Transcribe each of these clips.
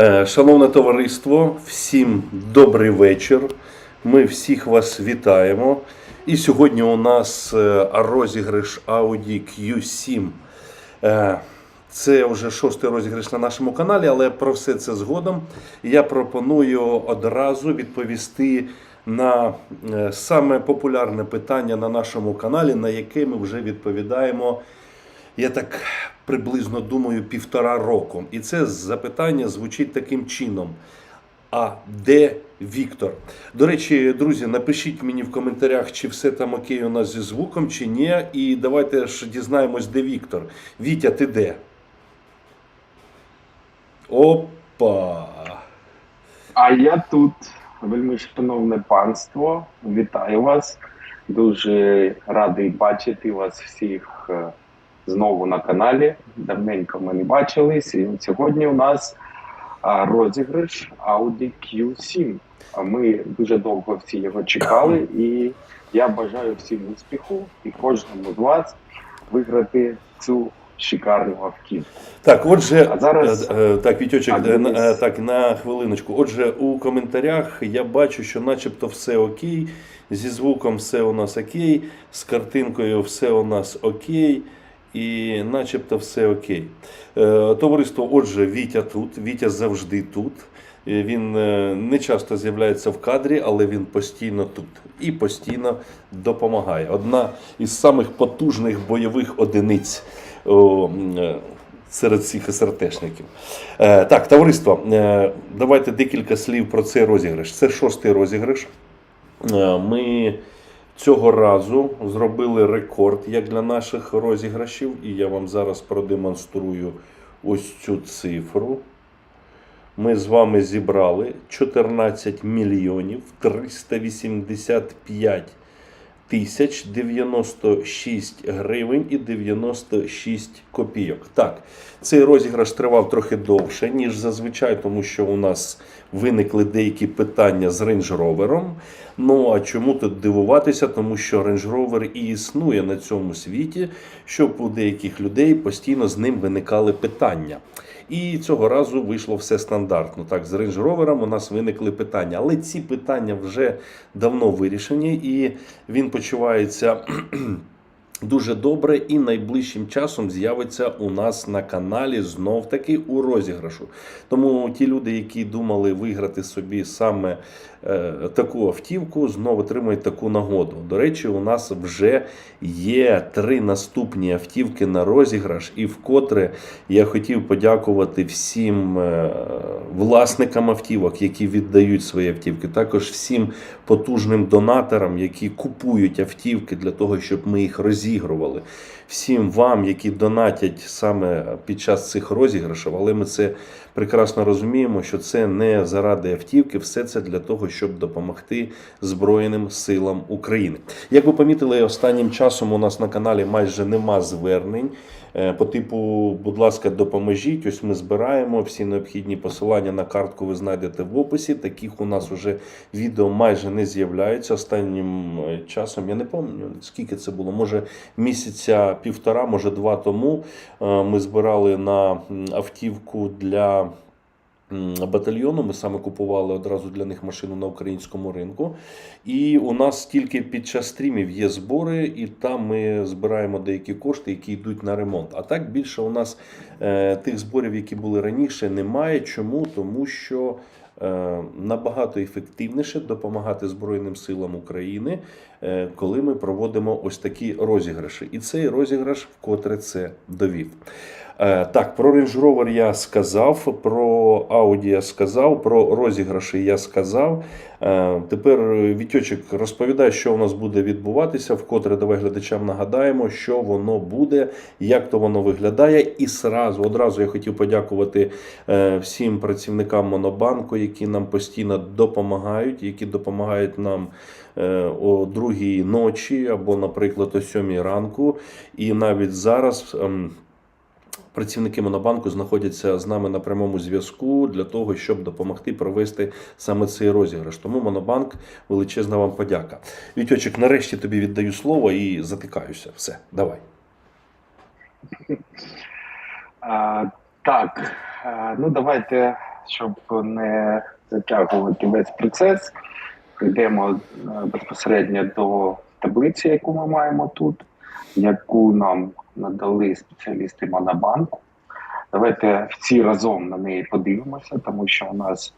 Е, Шановне товариство, всім добрий вечір. Ми всіх вас вітаємо. І сьогодні у нас е, розіграш Audi Q7. Е, Це вже шостий розіграш на нашому каналі, але про все це згодом. Я пропоную одразу відповісти на саме популярне питання на нашому каналі, на яке ми вже відповідаємо я так приблизно думаю, півтора року. І це запитання звучить таким чином. А де Віктор? До речі, друзі, напишіть мені в коментарях, чи все там окей у нас зі звуком, чи ні. І давайте ж дізнаємось, де Віктор. Вітя, ти де? Опа! А я тут, вельми шановне панство, вітаю вас. Дуже радий бачити вас всіх е, знову на каналі. Давненько ми не бачились. І сьогодні у нас розіграш Audi Q7. А Ми дуже довго всі його чекали, і я бажаю всім успіху і кожному з вас виграти цю шикарну автівку. Так, отже, А зараз- е, е, так, Вітьочек, е, е, так, на хвилиночку. Отже, у коментарях я бачу, що начебто все окей, зі звуком все у нас окей, з картинкою все у нас окей. І начебто все окей. Е, Товариство, отже, Вітя тут, Вітя завжди тут. Е, Він е, не часто з'являється в кадрі, але він постійно тут і постійно допомагає. Одна із самих потужних бойових одиниць серед всіх СРТшників. Е, Так, товариство, е, давайте декілька слів про цей розіграш. Це шостий розіграш. Е, Ми цього разу зробили рекорд як для наших розіграшів, і я вам зараз продемонструю ось цю цифру. Ми з вами зібрали 14 мільйонів 385 тисяч 96 гривень і 96 копійок. Так, цей розіграш тривав трохи довше, ніж зазвичай, тому що у нас виникли деякі питання з Range Rover. Ну а чому тут дивуватися? Тому що Range Rover і існує на цьому світі, щоб у деяких людей постійно з ним виникали питання. І цього разу вийшло все стандартно. Так, з Range Rover у нас виникли питання, але ці питання вже давно вирішені, і він почувається. Дуже добре і найближчим часом з'явиться у нас на каналі знов таки у розіграшу. Тому ті люди, які думали виграти собі саме таку автівку, знову отримають таку нагоду. До речі, у нас вже є три наступні автівки на розіграш, і вкотре я хотів подякувати всім е, власникам автівок, які віддають свої автівки, також всім потужним донаторам, які купують автівки для того, щоб ми їх розігрували. Всім вам, які донатять саме під час цих розіграшів, але ми це прекрасно розуміємо, що це не заради автівки, все це для того, щоб допомогти Збройним силам України. Як ви помітили, останнім часом у нас на каналі майже нема звернень. Е, По типу, будь ласка, допоможіть. Ось ми збираємо всі необхідні посилання на картку. Ви знайдете в описі. Таких у нас вже відео майже не з'являються. Останнім е, часом я не пам'ятаю, скільки це було. Може місяця півтора, може два тому. е, Ми збирали на автівку для. Батальйону ми саме купували одразу для них машину на українському ринку. І у нас тільки під час стрімів є збори, і там ми збираємо деякі кошти, які йдуть на ремонт. А так більше у нас е, тих зборів, які були раніше, немає. Чому? Тому що е, набагато ефективніше допомагати Збройним силам України, е, коли ми проводимо ось такі розіграші. І цей розіграш вкотре це довів. Е, Так, про Range Rover я сказав, про Audi я сказав, про розіграші я сказав. Е, Тепер е, розповідає, що у нас буде відбуватися. Вкотре давай глядачам нагадаємо, що воно буде, як то воно виглядає. І сразу, одразу я хотів подякувати е, всім працівникам Монобанку, які нам постійно допомагають, які допомагають нам о другій ночі або, наприклад, о сьомій ранку. І навіть зараз. Працівники Монобанку знаходяться з нами на прямому зв'язку для того, щоб допомогти провести саме цей розіграш. Тому Монобанк величезна вам подяка. Вітьочек, нарешті тобі віддаю слово і затикаюся. Все, давай. А, так, ну давайте щоб не затягувати весь процес, прийдемо безпосередньо до таблиці, яку ми маємо тут, яку нам надали спеціалісти Монобанку. Давайте всі разом на неї подивимося, тому що у нас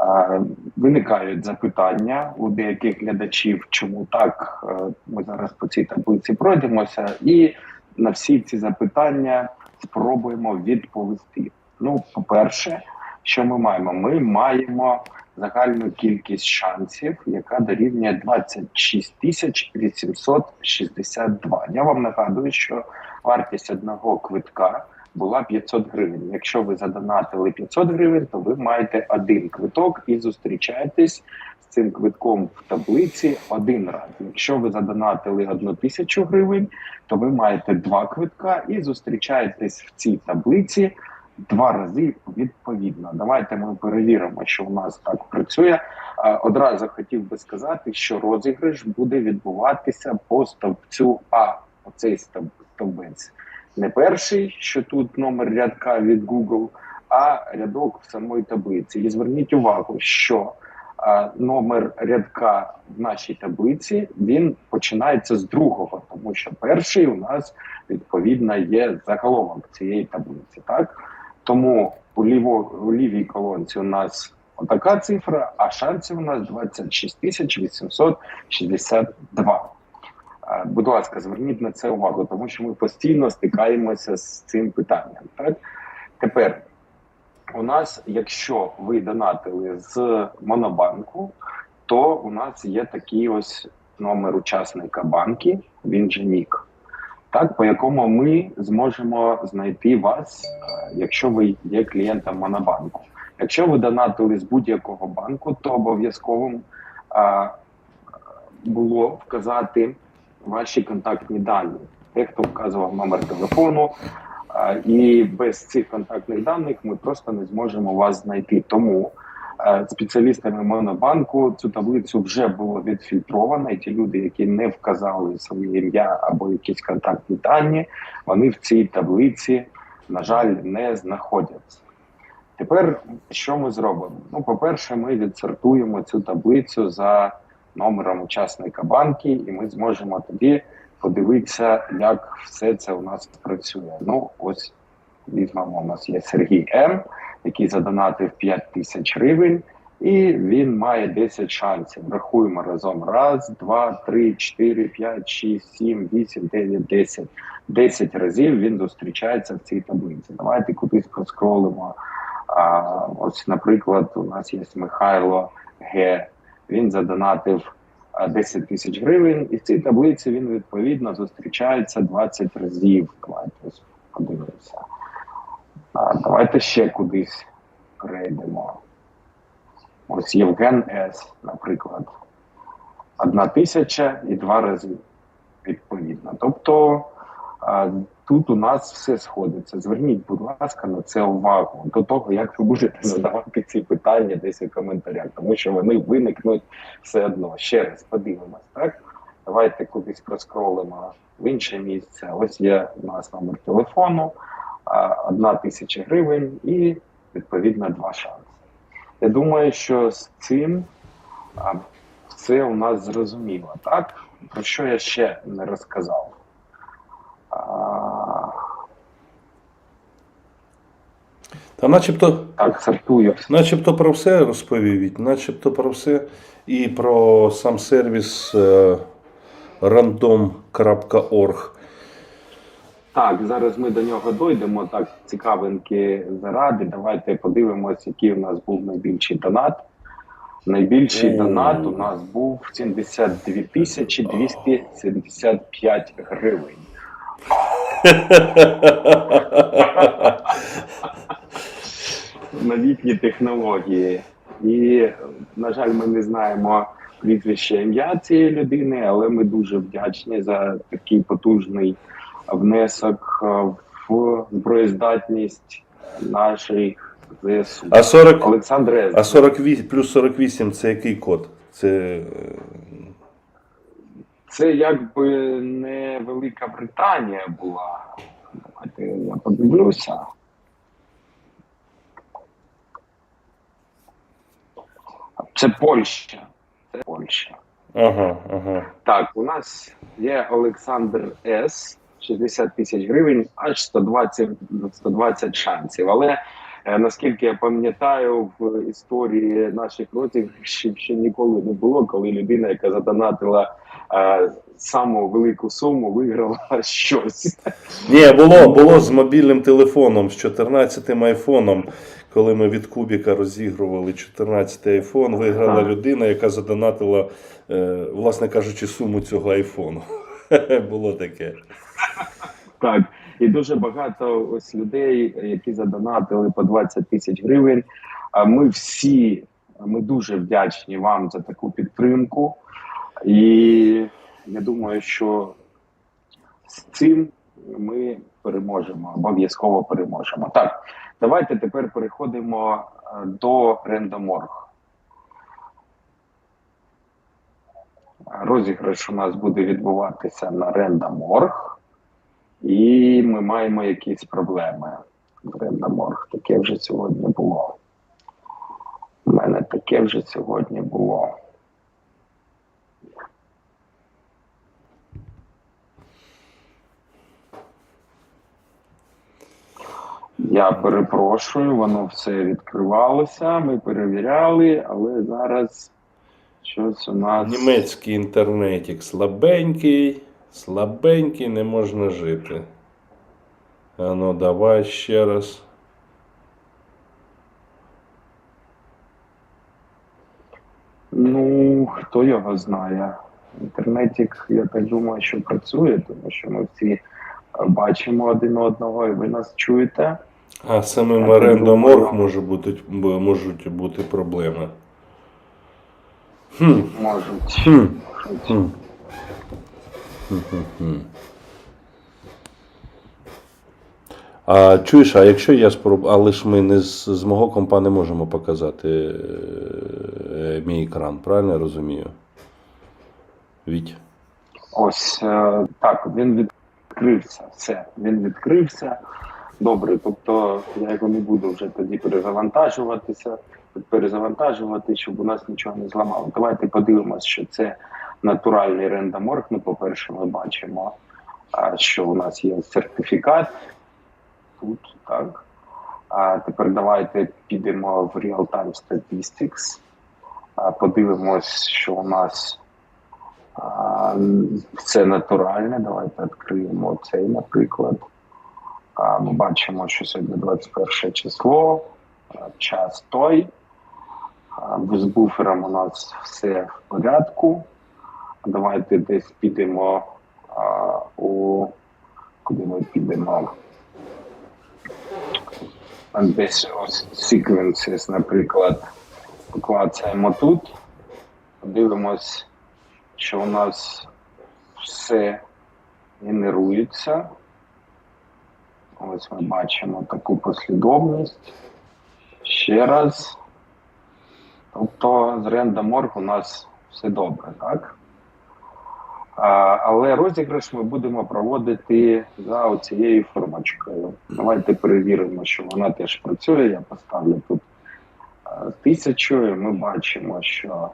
е, виникають запитання у деяких глядачів, чому так. Е, Ми зараз по цій таблиці пройдемося, і на всі ці запитання спробуємо відповісти. Ну, по-перше, що ми маємо? Ми маємо загальну кількість шансів, яка дорівнює 26 тисяч 862. Я вам нагадую, що вартість одного квитка була 500 гривень. Якщо ви задонатили 500 гривень, то ви маєте один квиток і зустрічаєтесь з цим квитком в таблиці один раз. Якщо ви задонатили одну тисячу гривень, то ви маєте два квитка і зустрічаєтесь в цій таблиці два рази відповідно. Давайте ми перевіримо, що у нас так працює. Е, Одразу хотів би сказати, що розіграш буде відбуватися по стовпцю А. Оцей стовбець. Не перший, що тут номер рядка від Google, а рядок в самої таблиці. І зверніть увагу, що е, номер рядка в нашій таблиці він починається з другого, тому що перший у нас відповідно є заголовок цієї таблиці. Так тому у ліво у лівій колонці у нас отака цифра, а шансів у нас 26 тисяч 862. Е, Будь ласка, зверніть на це увагу, тому що ми постійно стикаємося з цим питанням. Так тепер у нас, якщо ви донатили з Монобанку, то у нас є такий ось номер учасника банки, він же нік, так по якому ми зможемо знайти вас, е, якщо ви є клієнтом Монобанку. Якщо ви донатили з будь-якого банку, то обов'язковим а, було вказати ваші контактні дані. Дехто вказував номер телефону, а, і без цих контактних даних ми просто не зможемо вас знайти. Тому е, спеціалістами Монобанку цю таблицю вже було відфільтровано, і ті люди, які не вказали своє ім'я або якісь контактні дані, вони в цій таблиці, на жаль, не знаходяться. Тепер що ми зробимо? Ну, по-перше, ми відсортуємо цю таблицю за номером учасника банки, і ми зможемо тоді подивитися, як все це у нас працює. Ну, ось візьмемо, у нас є Сергій М, який задонатив 5 тисяч гривень, і він має 10 шансів. Рахуємо разом. Раз, два, три, чотири, п'ять, шість, сім, вісім, дев'ять, десять. Десять разів він зустрічається в цій таблиці. Давайте кудись проскролимо. А, ось, наприклад, у нас є Михайло Г. Він задонатив а, 10 тисяч гривень, і в цій таблиці він відповідно зустрічається 20 разів. Давайте подивимося. А, давайте ще кудись перейдемо. Ось Євген С, наприклад. Одна тисяча і два рази відповідно. Тобто а, тут у нас все сходиться. Зверніть, будь ласка, на це увагу до того, як ви будете задавати ці питання десь у коментарях, тому що вони виникнуть все одно. Ще раз подивимось, так? Давайте кудись проскролимо в інше місце. Ось є у нас номер телефону, одна тисяча гривень і відповідно два шанси. Я думаю, що з цим все у нас зрозуміло, так? Про що я ще не розказав? Та начебто, так, сортую. начебто про все розповів, начебто про все. І про сам сервіс е, random.org. Так, зараз ми до нього дойдемо. Так, цікавинки заради. Давайте подивимось, який у нас був найбільший донат. Найбільший О. донат у нас був 72 тисячі 275 гривень. новітні технології. І, на жаль, ми не знаємо прізвище ім'я цієї людини, але ми дуже вдячні за такий потужний внесок е, в зброєздатність наших ЗСУ. А 40, Олександр а 48, плюс 48 це який код? Це е, це якби не Велика Британія була. Давайте я подивлюся. Це Польща. Це Польща. Ага, ага. Так, у нас є Олександр С. 60 тисяч гривень, аж 120, 120 шансів. Але е, наскільки я пам'ятаю, в історії наших розіграшів ще ніколи не було, коли людина, яка задонатила е, саму велику суму, виграла щось. Ні, було, було з мобільним телефоном, з 14-м айфоном. Коли ми від Кубіка розігрували 14-й айфон, виграла Ага. людина, яка задонатила, е, власне кажучи, суму цього айфону. Було таке. Так, і дуже багато ось людей, які задонатили по 20 тисяч гривень. А Ми всі ми дуже вдячні вам за таку підтримку. І я думаю, що з цим ми переможемо, обов'язково переможемо. Так, давайте тепер переходимо е, до рендоморг. Розіграш у нас буде відбуватися на рендоморг. І ми маємо якісь проблеми з рендоморг. Таке вже сьогодні було. У мене таке вже сьогодні було. Я перепрошую, воно все відкривалося, ми перевіряли, але зараз щось у нас. Німецький інтернетик слабенький, слабенький, не можна жити. А ну, давай ще раз. Ну, хто його знає. Інтернетик, я так думаю, що працює, тому що ми всі бачимо один одного, і ви нас чуєте. А самим орендоморг може бути, можуть бути проблеми. Хм, Можуть. хм, хм. А чуєш, а якщо я спробую, але ж ми не з, з мого компа не можемо показати е, мій екран, правильно я розумію? Віть. Ось е, так, він відкрився. Все, він відкрився. Добре, тобто я його не буду вже тоді перезавантажуватися, перезавантажувати, щоб у нас нічого не зламало. Давайте подивимося, що це натуральний рендоморг. Ну, по-перше, ми бачимо, що у нас є сертифікат тут, так. А тепер давайте підемо в Real-Time Statistics, подивимось, що у нас Це натуральне. Давайте відкриємо цей, наприклад. Ми бачимо, що сьогодні 21 число, час той. З буфером у нас все в порядку. Давайте десь підемо а, у куди ми підемо. Десь ось sequences, наприклад, поклацаємо тут, подивимось що у нас все генерується. Ось ми бачимо таку послідовність. Ще раз. Тобто з рендоморг у нас все добре, так? Але розіграш ми будемо проводити за оцією формочкою. Давайте перевіримо, що вона теж працює. Я поставлю тут тисячу, і ми бачимо, що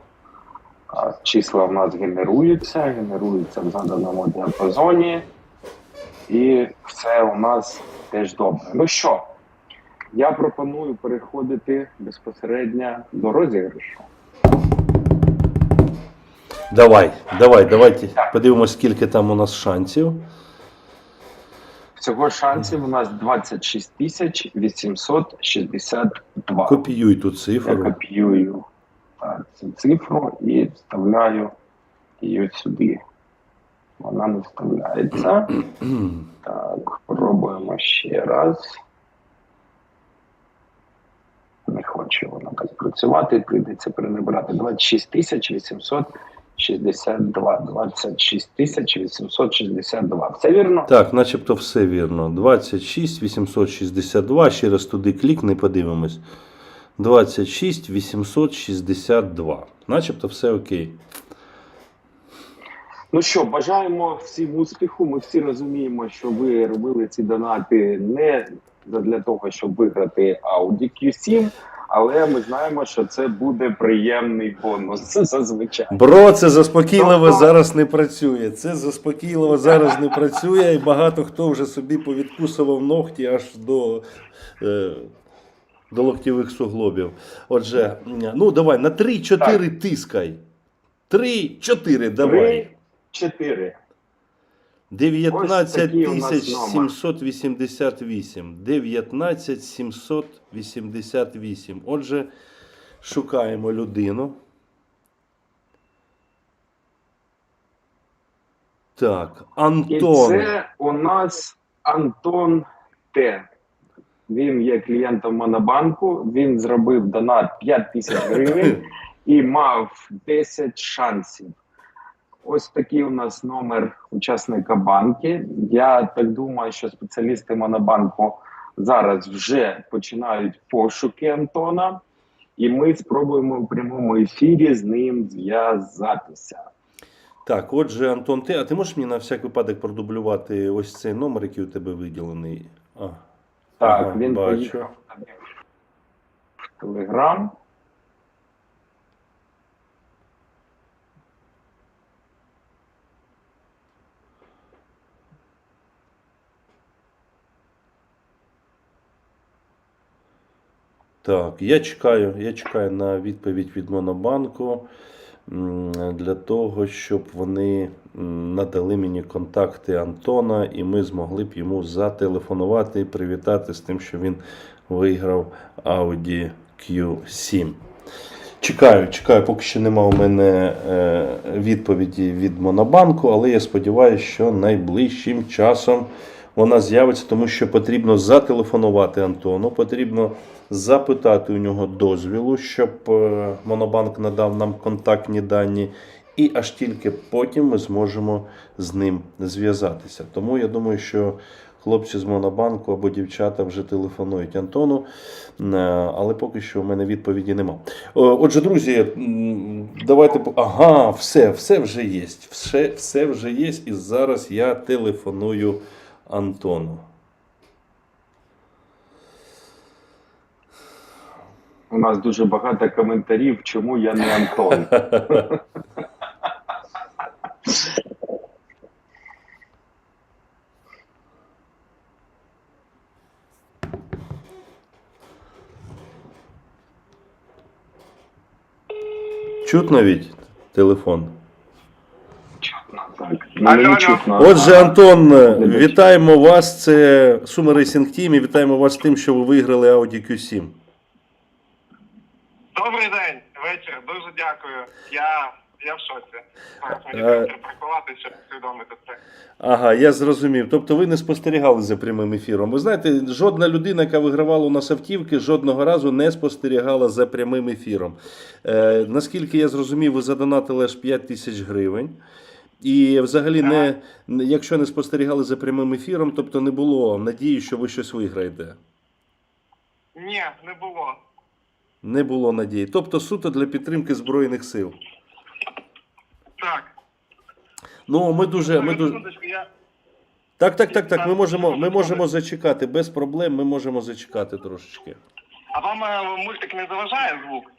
Числа в нас генеруються, генеруються в заданому діапазоні, і все у нас теж добре. Ну що, я пропоную переходити безпосередньо до розіграшу. Давай, давай, давайте подивимось, скільки там у нас шансів. Всього шансів у нас 26 тисяч 862. Копіюй ту Я цифру. копіюю так, цю цифру і вставляю її сюди. Вона не вставляється. Так, пробуємо ще раз. Не хоче воно так працювати, прийдеться перенабирати 26 тисяч 862. 26 тисяч 862. Все вірно? Так, начебто все вірно. 26 862. Ще раз туди клікни, подивимось. 26 862. Начебто все окей. Ну що, бажаємо всім успіху. Ми всі розуміємо, що ви робили ці донати не для того, щоб виграти Audi Q7, але ми знаємо, що це буде приємний бонус зазвичай. Бро, це заспокійливо Тобто- зараз не працює. Це заспокійливо зараз не працює, і багато хто вже собі повідкусував ногті аж до, е, до локтєвих суглобів. Отже, ну давай на 3-4 тискай. 3-4 давай. Три, чотири. 19 Ось такий у нас тисяч номер. 788. 19 788. Отже, шукаємо людину. Так, І це у нас Антон Т. Він є клієнтом Монобанку. Він зробив донат 5 тисяч гривень і мав 10 шансів. Ось такий у нас номер учасника банки. Я так думаю, що спеціалісти Монобанку зараз вже починають пошуки Антона, і ми спробуємо у прямому ефірі з ним зв'язатися. Так, отже, Антон, ти, а ти можеш мені на всяк випадок продублювати ось цей номер, який у тебе виділений? А, Так, ага, він бачу. поїхав в Телеграм. Так, я чекаю, я чекаю на відповідь від Монобанку для того, щоб вони надали мені контакти Антона, і ми змогли б йому зателефонувати і привітати з тим, що він виграв Audi Q7. Чекаю, чекаю, поки що нема у мене е, відповіді від Монобанку, але я сподіваюся, що найближчим часом вона з'явиться, тому що потрібно зателефонувати Антону, потрібно запитати у нього дозвілу, щоб е, Монобанк надав нам контактні дані, і аж тільки потім ми зможемо з ним зв'язатися. Тому я думаю, що хлопці з Монобанку або дівчата вже телефонують Антону, е, але поки що у мене відповіді нема. Отже, друзі, давайте. Ага, все, все вже є. Все, все вже є, і зараз я телефоную Антону. У нас дуже багато коментарів, чому я не Антон. Чутно від телефон. Чутно, так. Мені чутно. Отже, Антон, е, вітаємо вас. Це Racing Team і вітаємо вас з тим, що ви виграли Audi Q7. Добрий день, вечір. Дуже дякую. Я, я в шоці. Мені Е. треба припаркувати, щоб усвідомити це. Ага, я зрозумів. Тобто ви не спостерігали за прямим ефіром. Ви знаєте, жодна людина, яка вигравала у нас автівки, жодного разу не спостерігала за прямим ефіром. Е, наскільки я зрозумів, ви задонатили аж 5 тисяч гривень. І взагалі, не- якщо не спостерігали за прямим ефіром, тобто не було надії, що ви щось виграєте. Ні, не було. Не було надії. Тобто суто для підтримки Збройних сил. Так. Ну, ми дуже. Ми дуже... Так, так, так, так. Ми можемо, ми можемо зачекати. Без проблем ми можемо зачекати трошечки. А вам е, мультик не заважає звук?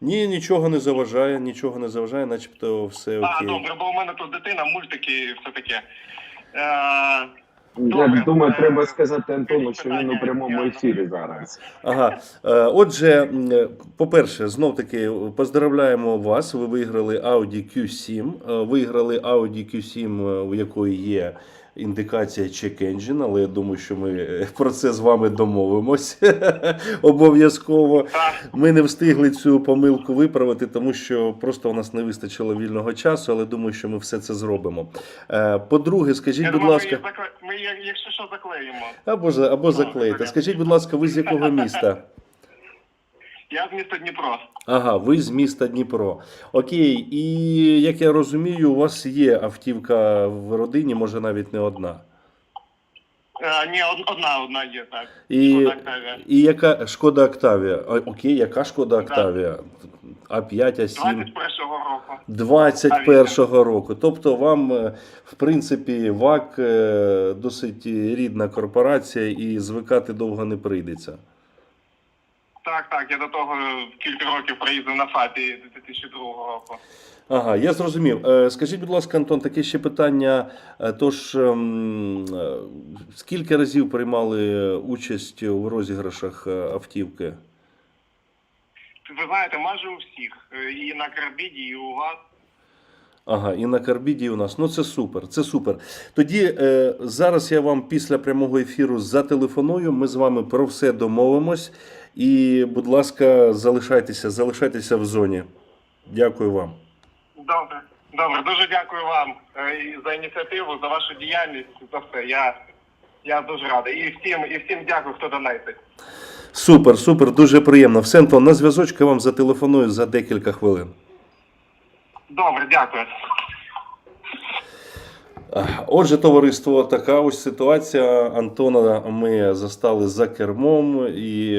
Ні, нічого не заважає, нічого не заважає, начебто все А, добре, бо у мене тут дитина, мультики і все таке. Е, Я думаю, Е, треба сказати Антону, що він у прямому ефірі зараз. Ага. Е, Отже, е, по-перше, знов таки поздравляємо вас. Ви виграли Audi Q7. Е, Виграли Audi Q7, е, у якої є індикація Check Engine, але я думаю, що ми про це з вами домовимось обов'язково. Ми не встигли цю помилку виправити, тому що просто у нас не вистачило вільного часу, але думаю, що ми все це зробимо. По-друге, скажіть, Я будь думаю, ласка, якщо що, заклеїмо. або, або заклеїте. Скажіть, будь ласка, ви з якого міста? Я з міста Дніпро. Ага, ви з міста Дніпро. Окей, і як я розумію, у вас є автівка в родині, може навіть не одна. Е, ні, одна, одна є, так. І, Шкода Октавія. і яка шкода Октавія? Окей, яка шкода Октавія? А5, А7? 21-го року. 21-го року. Тобто вам, е, в принципі, ВАК е, досить рідна корпорація і звикати довго не прийдеться. Так, так, я до того кілька років проїздив на ФАПі 2002 року. Ага, я зрозумів. Е, Скажіть, будь ласка, Антон, таке ще питання. Тож, ем, скільки разів приймали участь у розіграшах автівки? Ви знаєте, майже у всіх. Е, І на Карбіді, і у вас. Ага, і на Карбіді і у нас. Ну це супер, це супер. Тоді е, зараз я вам після прямого ефіру зателефоную. Ми з вами про все домовимось. І, будь ласка, залишайтеся, залишайтеся в зоні. Дякую вам. Добре. Добре, дуже дякую вам е, за ініціативу, за вашу діяльність, за все. Я, я дуже радий. І всім, і всім дякую, хто донатить. Супер, супер, дуже приємно. Все, Антон, на зв'язочку я вам зателефоную за декілька хвилин. Добре, дякую. Отже, товариство, така ось ситуація. Антона ми застали за кермом, і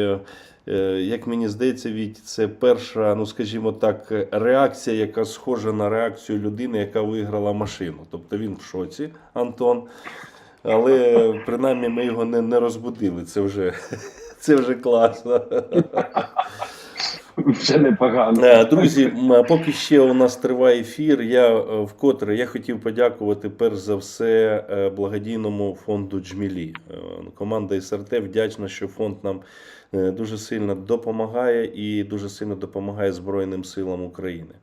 е, як мені здається, від це перша, ну скажімо так, реакція, яка схожа на реакцію людини, яка виграла машину. Тобто він в шоці, Антон. Але принаймні ми його не, не розбудили. Це вже, це вже класно. Вже непогано. Е, Друзі, поки ще у нас триває ефір. Я е, вкотре я хотів подякувати перш за все е, благодійному фонду Джмілі. Команда СРТ вдячна, що фонд нам дуже сильно допомагає і дуже сильно допомагає Збройним силам України.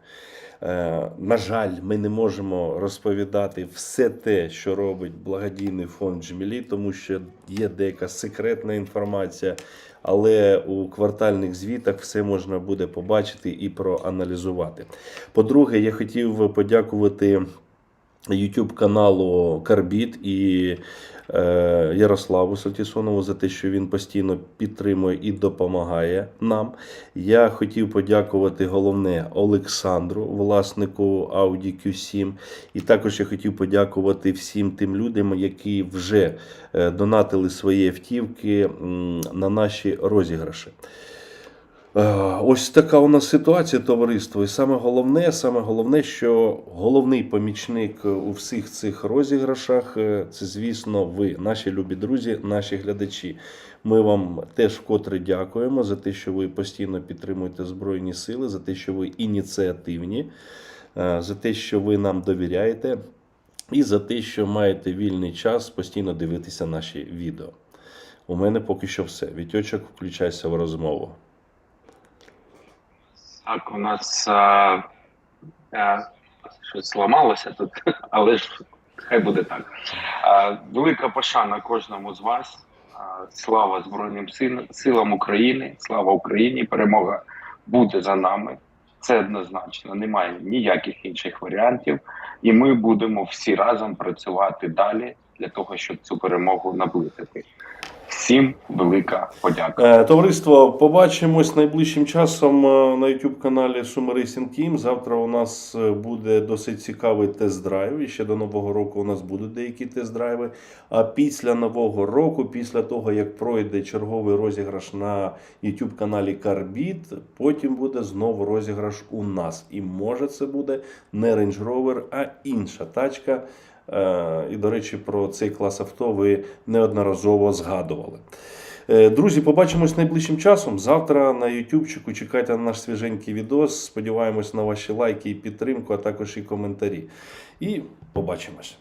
Е, На жаль, ми не можемо розповідати все те, що робить благодійний фонд Джмілі, тому що є деяка секретна інформація, але у квартальних звітах все можна буде побачити і проаналізувати. По-друге, я хотів подякувати YouTube каналу Карбіт і е, Ярославу Салтісонову за те, що він постійно підтримує і допомагає нам. Я хотів подякувати головне Олександру, власнику Audi Q7. І також я хотів подякувати всім тим людям, які вже е, донатили свої автівки на наші розіграші. Е, Ось така у нас ситуація, товариство. І саме головне, саме головне, що головний помічник у всіх цих розіграшах е, це, звісно, ви, наші любі друзі, наші глядачі. Ми вам теж вкотре дякуємо за те, що ви постійно підтримуєте Збройні Сили, за те, що ви ініціативні, е, за те, що ви нам довіряєте, і за те, що маєте вільний час постійно дивитися наші відео. У мене поки що все. Вітьочок, включайся в розмову. Так, у нас а, а, щось зламалося тут, але ж хай буде так. А, велика пошана кожному з вас. А, слава Збройним Сил- силам України, слава Україні! Перемога буде за нами. Це однозначно, немає ніяких інших варіантів, і ми будемо всі разом працювати далі для того, щоб цю перемогу наблизити. Всім велика подяка. Е, Товариство, побачимось найближчим часом е, на YouTube каналі Sumo Racing Team. Завтра у нас е, буде досить цікавий тест-драйв. І ще до нового року у нас будуть деякі тест-драйви. А після нового року, після того як пройде черговий розіграш на YouTube каналі Carbit, потім буде знову розіграш у нас. І може це буде не Range Rover, а інша тачка. Е, І, до речі, про цей клас авто ви неодноразово згадували. Е, Друзі, побачимось найближчим часом. Завтра на Ютубчику чекайте на наш свіженький відос. Сподіваємось на ваші лайки і підтримку, а також і коментарі. І побачимось.